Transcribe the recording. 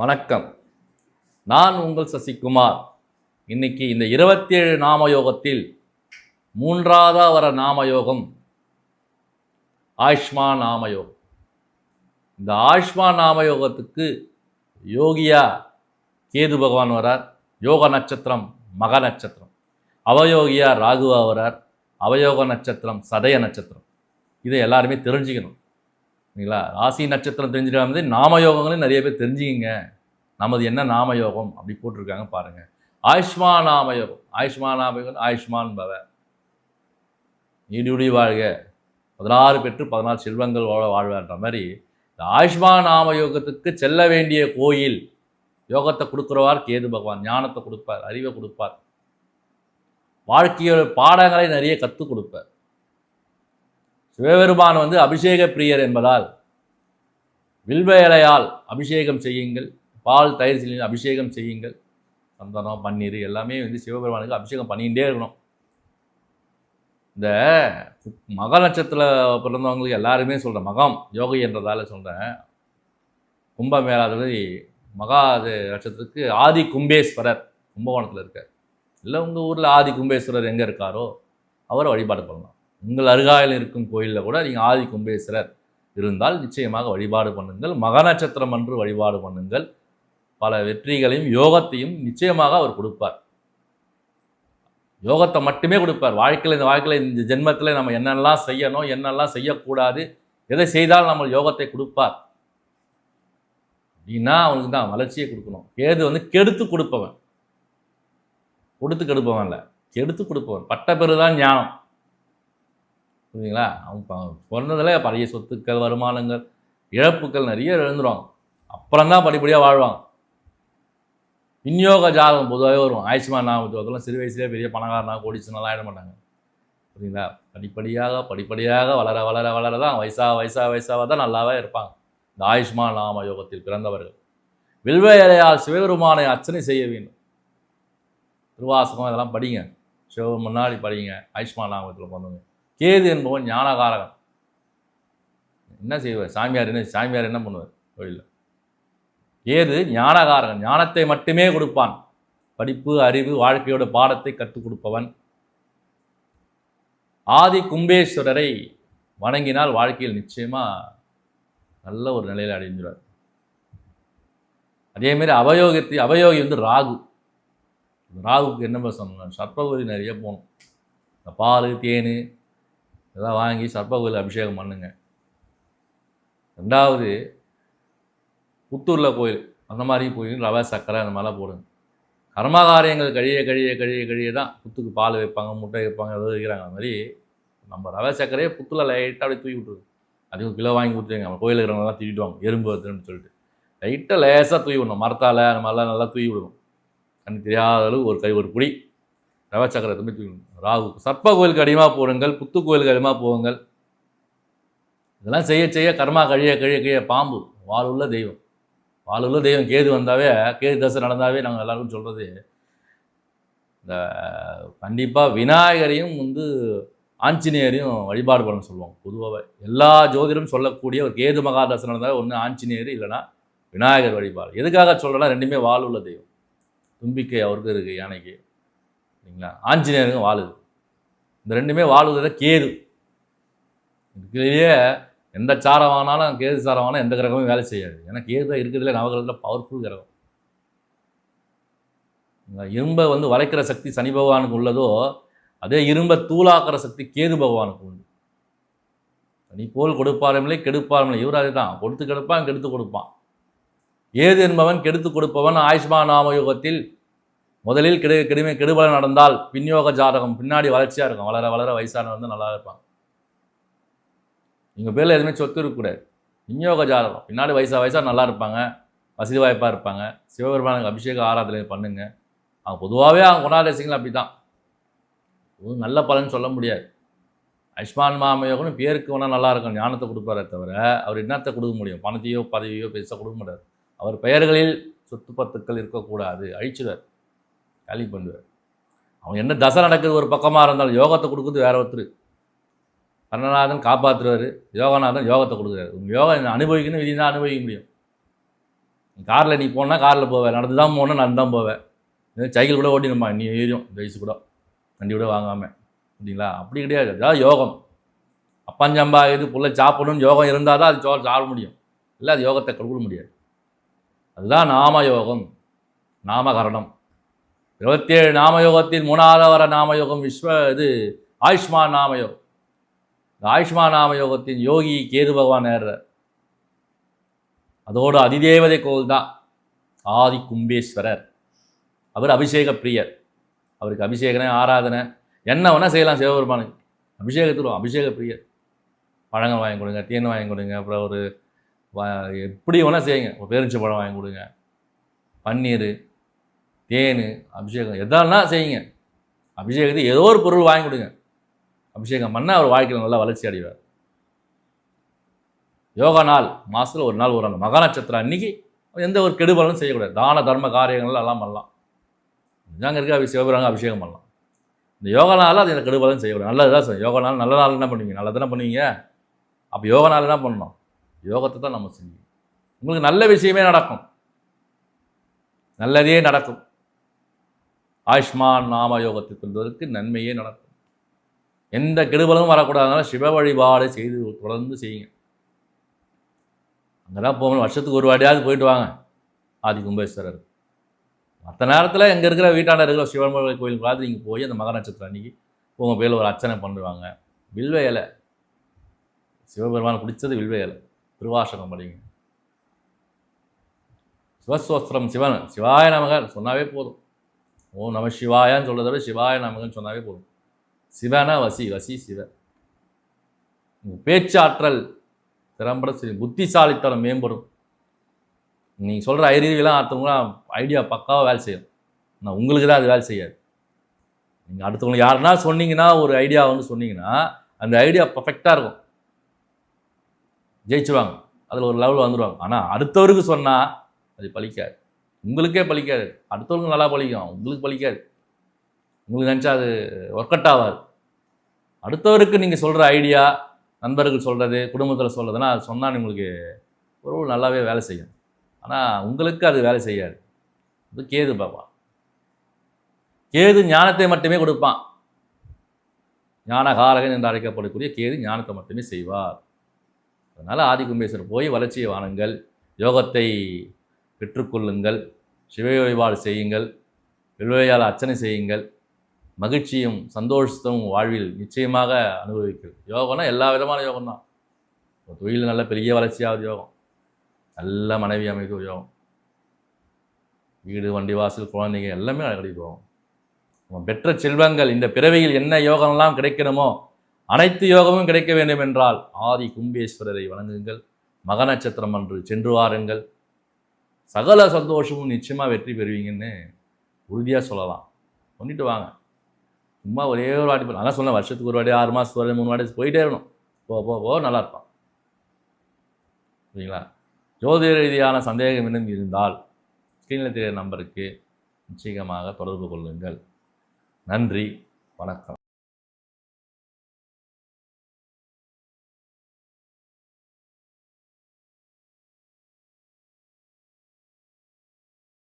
வணக்கம். நான் உங்கள் சசிகுமார். இன்னைக்கு இந்த இருபத்தேழு நாமயோகத்தில் மூன்றாவதா வர நாமயோகம் ஆயுஷ்மா நாமயோகம். இந்த ஆயுஷ்மா நாமயோகத்துக்கு யோகியா கேது பகவான் வரார். யோக நட்சத்திரம் மக நட்சத்திரம். அவயோகியா ராகுவா வரார். அவயோக நட்சத்திரம் சதய நட்சத்திரம். இதை எல்லாருமே தெரிஞ்சுக்கணும். சரிங்களா ராசி நட்சத்திரம் தெரிஞ்சுட்டு நாம நாமயோகங்களும் நிறைய பேர் தெரிஞ்சுக்கிங்க. நமது என்ன நாமயோகம் அப்படி போட்டிருக்காங்க பாருங்க. ஆயுஷ்மான் நாமயோகம் ஆயுஷ்மான் நாமயோகம் ஆயுஷ்மான் பவ. நீடுடி வாழ்க. பதினாறு பெற்று பதினாறு செல்வங்கள் வாழ வாழ்வான்ற மாதிரி இந்த ஆயுஷ்மான் நாமயோகத்துக்கு செல்ல வேண்டிய கோயில் யோகத்தை கொடுக்குறவார் கேது பகவான் ஞானத்தை கொடுப்பார் அறிவை கொடுப்பார். வாழ்க்கையோட பாடங்களை நிறைய கற்றுக் கொடுப்பார். சிவபெருமான் வந்து அபிஷேக பிரியர் என்பதால் வில்வ இலையால் அபிஷேகம் செய்யுங்கள் பால் தயிர் செய்யுங்கள் அபிஷேகம் செய்யுங்கள் சந்தனம் பன்னீர் எல்லாமே வந்து சிவபெருமானுக்கு அபிஷேகம் பண்ணிகிட்டே இருக்கணும். இந்த மக நட்சத்திரத்தில் பிறந்தவங்களுக்கு எல்லாருமே சொல்கிறேன் மகம் யோகி என்றதால் சொல்கிறேன் கும்பமேளாதபதி மகா நட்சத்திரத்துக்கு ஆதி கும்பேஸ்வரர் கும்பகோணத்தில் இருக்கார். இல்லை உங்கள் ஊரில் ஆதி கும்பேஸ்வரர் எங்கே இருக்காரோ அவரை வழிபாடு பண்ணலாம். உங்கள் அருகாயில் இருக்கும் கோயிலில் கூட நீங்கள் ஆதி கும்பேஸ்வரர் இருந்தால் நிச்சயமாக வழிபாடு பண்ணுங்கள். மக நட்சத்திரம் அன்று வழிபாடு பண்ணுங்கள். பல வெற்றிகளையும் யோகத்தையும் நிச்சயமாக அவர் கொடுப்பார். யோகத்தை மட்டுமே கொடுப்பார். வாழ்க்கையில் இந்த வாழ்க்கையில் இந்த ஜென்மத்தில் நம்ம என்னெல்லாம் செய்யணும் என்னெல்லாம் செய்யக்கூடாது எதை செய்தால் நம்ம யோகத்தை கொடுப்பார். அப்படின்னா அவனுக்கு தான் வளர்ச்சியை கொடுக்கணும். கேது வந்து கெடுத்து கொடுப்பவன். கொடுத்து கெடுப்பவன் இல்லை கெடுத்து கொடுப்பவன். பட்ட பெருதான் ஞானம். புரியுதுங்களா? அவன் ப- பழைய சொத்துக்கள் வருமானங்கள் இழப்புகள் நிறைய இழந்துருவாங்க அப்புறம் தான் படிப்படியாக வாழ்வாங்க. விநியோக ஜாதகம் பொதுவாகவே வரும். ஆயுஷ்மான் நாமத்துவத்தெல்லாம் சிறு வயசுலேயே பெரிய பணக்காரனா கோடிச்சனெல்லாம் ஆயிட மாட்டாங்க. புரியுங்களா படிப்படியாக படிப்படியாக வளர வளர வளர தான் வயசா வயசா வயசாக தான் நல்லாவே இருப்பாங்க. இந்த ஆயுஷ்மான் நாம யோகத்தில் பிறந்தவர்கள். வில்வேலையால் சிவபெருமானை அர்ச்சனை செய்ய வேண்டும். திருவாசகம் இதெல்லாம் படிங்க. சிவ முன்னாடி படிங்க. ஆயுஷ்மான் நாமத்தில் பண்ணுங்க கேது என்பவன் ஞானகாரகன். என்ன செய்வார்? சாமியார் என்ன சாமியார் என்ன பண்ணுவார்? கோயிலில் கேது ஞானகாரகன். ஞானத்தை மட்டுமே கொடுப்பான். படிப்பு அறிவு வாழ்க்கையோட பாடத்தை கற்றுக் கொடுப்பவன். ஆதி கும்பேஸ்வரரை வணங்கினால் வாழ்க்கையில் நிச்சயமாக நல்ல ஒரு நிலையில் அடைஞ்சிடுவார் அதேமாரி அவயோகத்தை அவயோகி வந்து ராகு. ராகுக்கு என்ன சொன்னோம் சர்ப்பகுதி நிறைய போகணும். இந்த பால் தேன் இதெல்லாம் வாங்கி சர்ப்பகுதியில் அபிஷேகம் பண்ணுங்க. ரெண்டாவது புத்தூரில் கோயில் அந்த மாதிரி போய் ரவை சர்க்கரை அந்த மாதிரிலாம் போடுங்க. கர்மகாரியங்கள் கழிய கழிய கழிய கழிய தான் புத்துக்கு பால் வைப்பாங்க முட்டை வைப்பாங்க ஏதோ வைக்கிறாங்க அந்த மாதிரி நம்ம ரவை சர்க்கரையே புத்தில் லைட்டாக அப்படியே தூக்கி விட்ருது அதுக்கு கிலோ வாங்கி கொடுத்துருங்க. நம்ம கோயில் இருக்கிறவங்கலாம் திட்டிடுவாங்க எறும்பு வருதுன்னு சொல்லிட்டு. லைட்டாக லேசாக தூவி விடணும். மரத்தால் அந்த மாதிரிலாம் நல்லா தூவி விடணும். கண்ணு தெரியாத அளவு ஒரு கை ஒரு புடி ரவை சக்கரை ராகு. சர்ப்ப கோயிலுக்கு அதிகமாக போடுங்கள் புத்து கோயிலுக்கு அதிகமாக போகுங்கள். இதெல்லாம் செய்ய செய்ய கர்மா கழிய கழிய கழிய பாம்பு. வாழுள்ள தெய்வம். வாழுள்ள தெய்வம். கேது வந்தாவே கேது தசை நடந்தாவே நாங்கள் எல்லாருக்கும் சொல்கிறது இந்த கண்டிப்பாக விநாயகரையும் வந்து ஆஞ்சநேயரையும் வழிபாடு பண்ண சொல்லுவோம். பொதுவாகவே எல்லா ஜோதிடரும் சொல்லக்கூடிய ஒரு கேது மகாதசை நடந்தால் ஒன்று ஆஞ்சநேயர் இல்லைன்னா விநாயகர் வழிபாடு. எதுக்காக சொல்கிறேன்னா ரெண்டுமே வாள் உள்ள தெய்வம். தும்பிக்கை அவருக்கு இருக்குது யானைக்கு. சரிங்களா ஆஞ்சநேயருக்கும் வாழுது. இந்த ரெண்டுமே வாழுவதை கேது. இதுலேயே எந்த சாரம் வாங்கினாலும் கேது சாரம் வாங்கினா எந்த கிரகமும் வேலை செய்யாது. ஏன்னா கேது தான் இருக்கிறதுல நவகிரகத்தில் பவர்ஃபுல் கிரகம். இரும்பை வந்து வளைக்கிற சக்தி சனி பகவானுக்கு உள்ளதோ அதே இரும்பை தூளாக்குற சக்தி கேது பகவானுக்கு உண்டு. சனி போல் கொடுப்பாருமில்லை கெடுப்பாருமில்லை இவர் அதே தான் கொடுத்து கெடுப்பான் கெடுத்து கொடுப்பான். ஏது என்பவன் கெடுத்து கொடுப்பவன் ஆயுஷ்மான் நாமயோகத்தில் முதலில் கெடு கெடுமை கெடுபலன் நடந்தால் விநியோக ஜாதகம் பின்னாடி வளர்ச்சியாக இருக்கும். வளர வளர வயசானவர் வந்து நல்லா இருப்பான். எங்கள் பேரில் எதுவுமே சொத்து இருக்கக்கூடாது. விநியோக ஜாதகம். பின்னாடி வயசாக வயசாக நல்லா இருப்பாங்க. வசதி வாய்ப்பாக இருப்பாங்க. சிவபெருமானுக்கு அபிஷேக ஆராதனை பண்ணுங்க. அவங்க பொதுவாகவே அவங்க குணாதேசிகள் அப்படி தான் ஒரு நல்ல பலன் சொல்ல முடியாது. ஐஷ்மான் மாமையோகனும் பேருக்கு வேணால் நல்லா இருக்கும். ஞானத்தை கொடுப்பாரே தவிர அவர் என்னத்தை கொடுக்க முடியும்? பணத்தையோ பதவியோ பெருசாக கொடுக்க மாட்டார். அவர் பெயர்களில் சொத்து பத்துக்கள் இருக்கக்கூடாது. அழிச்சிடுவார். காலி பண்ணுவார். அவன் என்ன தசை நடக்குது ஒரு பக்கமாக இருந்தாலும் யோகத்தை கொடுக்குறது வேற ஒருத்தர். கர்ணநாதன் காப்பாற்றுவார் யோகநாதன் யோகத்தை கொடுக்குறாரு. உங்கள் யோகம் அனுபவிக்கணும் விதி தான் அனுபவிக்க முடியும். காரில் நீ போனால் காரில் போவேன் நடந்து தான் போனால் நடந்து தான் போவேன் சைக்கிள் கூட ஓட்டினுமா நீ ஏறியும் வயசு கூட. வண்டி கூட வாங்காமல் அப்படிங்களா? அப்படி கிடையாது. அதாவது யோகம். அப்பஞ்சம்பா இது புள்ள சாப்பிடணும்னு யோகம் இருந்தால் தான் அது சோ சாப்பிட முடியும். இல்லை அது யோகத்தை கொடுக்க முடியாது. அதுதான் நாம யோகம். நாமகரணம் இருபத்தேழு நாமயோகத்தில் மூணாவது வர நாமயோகம் விஸ்வ இது ஆயுஷ்மான் நாமயோகம். இந்த ஆயுஷ்மான் நாமயோகத்தின் யோகி கேது பகவான் ஏறுறார் அதோடு அதிதேவதை கோவில் தான் ஆதி கும்பேஸ்வரர். அவர் அபிஷேக பிரியர். அவருக்கு அபிஷேகனை ஆராதனை என்ன வேணால் செய்யலாம் சிவபெருமானுக்கு அபிஷேகத்துடும் அபிஷேக பிரியர். பழங்கள் வாங்கி கொடுங்க தேன் வாங்கி கொடுங்க அப்புறம் ஒரு எப்படி வேணால் செய்யுங்க. ஒரு பேரிச்சை பழம் வாங்கி கொடுங்க. பன்னீர் தேன் அபிஷேகம் எதாலாம் செய்யுங்க. அபிஷேகத்தை ஏதோ ஒரு பொருள் வாங்கி கொடுங்க. அபிஷேகம் பண்ணால் அவர் வாழ்க்கையில் நல்லா வளர்ச்சி அடைவார். யோகா நாள் மாதத்தில் ஒரு நாள் ஒரு நாள் மகா நட்சத்திரம் அன்னைக்கு எந்த ஒரு கெடுபலும் செய்யக்கூடாது. தான தர்ம காரியங்கள் எல்லாம் பண்ணலாம். அங்கே இருக்க அபி- சிவபெருமாங்க அபிஷேகம் பண்ணலாம். இந்த யோகா நாளில் அது இந்த கெடுபலும் செய்யக்கூடாது. நல்லது தான் செய்யும் யோகா நாள் நல்ல நாள் என்ன பண்ணுவீங்க? நல்லா தானே பண்ணுவீங்க? அப்போ யோகா நாள் என்ன பண்ணணும்? யோகத்தை தான் நம்ம செஞ்சு உங்களுக்கு நல்ல விஷயமே நடக்கும். நல்லதே நடக்கும். ஆயுஷ்மான் நாம யோகத்தை கொள்வதற்கு நன்மையே நடக்கும். எந்த கெடுபலும் வரக்கூடாதனால சிவ வழிபாடு செய்து தொடர்ந்து செய்யுங்க. அங்கே தான் போகணும். வருஷத்துக்கு ஒரு வாடியாவது போயிட்டு வாங்க. ஆதி கும்பேஸ்வரர். மற்ற நேரத்தில் எங்கே இருக்கிற வீட்டாண்ட இருக்கிற சிவன் கோயில் பார்த்து நீங்கள் போய் அந்த மகர நட்சத்திரம் அன்னைக்கு உங்கள் பேரில் ஒரு அர்ச்சனை பண்ணுவாங்க. வில்வ இலை. சிவபெருமான் பிடிச்சது வில்வ இலை. திருவாசகம் படிங்க. சிவஸ்வஸ்திரம் சிவன். சிவாய நமக சொன்னாவே போதும். ஓ நம சிவாயான்னு சொல்கிறத விட சிவாய நமகன்னு சொன்னாவே போதும். சிவனா வசி வசி சிவ. உங்கள் பேச்சாற்றல் திறம்பட சரி புத்திசாலித்தனம் மேம்படும். நீங்கள் சொல்கிற ஐடியெல்லாம் அடுத்தவங்களாம் ஐடியா பக்காவாக வேலை செய்யும். ஆனால் உங்களுக்கு தான் அது வேலை செய்யாது. நீங்கள் அடுத்தவங்களுக்கு யாருன்னா சொன்னீங்கன்னா ஒரு ஐடியா வந்து சொன்னீங்கன்னா அந்த ஐடியா பர்ஃபெக்டாக இருக்கும். ஜெயிச்சுருவாங்க. அதில் ஒரு லெவல் வந்துடுவாங்க ஆனால் அடுத்தவருக்கு சொன்னால் அது பலிக்காது. உங்களுக்கே பலிக்காது. அடுத்தவங்க நல்லா பழிக்கும் உங்களுக்கு பழிக்காது உங்களுக்கு நினச்சா அது ஒர்க் அவுட் ஆகாது. அடுத்தவருக்கு நீங்கள் சொல்கிற ஐடியா நண்பர்கள் சொல்கிறது குடும்பத்தில் சொல்கிறதுனா அது சொன்னால் உங்களுக்கு ஒரு நல்லாவே வேலை செய்யும். ஆனால் உங்களுக்கு அது வேலை செய்யாது. அது கேது பாப்பா. கேது ஞானத்தை மட்டுமே கொடுப்பான். ஞான காரகன் என்று அழைக்கப்படக்கூடிய கேது ஞானத்தை மட்டுமே செய்வார். அதனால் ஆதிகும்பேஸ்வரர் போய் வளர்ச்சியை வாணுங்கள். யோகத்தை பெற்றுக்கொள்ளுங்கள். சிவை வழிபாடு செய்யுங்கள். வில்வையால் அர்ச்சனை செய்யுங்கள். மகிழ்ச்சியும் சந்தோஷத்தும் வாழ்வில் நிச்சயமாக அனுபவிக்கிறது. யோகம்னா எல்லா விதமான யோகம் தான். தொழில் நல்ல பெரிய வளர்ச்சியாவது யோகம். நல்ல மனைவி அமைக்க ஒரு யோகம். வீடு வண்டி வாசல் குழந்தைங்க எல்லாமே அடிக்கடி போகும். நம்ம பெற்ற செல்வங்கள் இந்த பிறவியில் என்ன யோகம்லாம் கிடைக்கணுமோ அனைத்து யோகமும் கிடைக்க வேண்டும் என்றால் ஆதி கும்பேஸ்வரரை வணங்குங்கள். மக நட்சத்திரம் அன்று சென்று வாருங்கள். சகல சந்தோஷமும் நிச்சயமாக வெற்றி பெறுவீங்கன்னு உறுதியாக சொல்லலாம். பண்ணிட்டு வாங்க. சும்மா ஒரே ஒரு வாட்டி நல்லா சொன்னேன் வருஷத்துக்கு ஒரு வாட்டி ஆறு மாதத்துக்கு ஒரு வாட்டி, மூணு வாட்டி போயிட்டே இருக்கணும். போ போ போ நல்லா இருப்பான் சரிங்களா ஜோதிட ரீதியான சந்தேகம் இன்னும் இருந்தால் ஸ்க்ரீனில் தெரிய நம்பருக்கு நிச்சயமாக தொடர்பு கொள்ளுங்கள். நன்றி. வணக்கம்.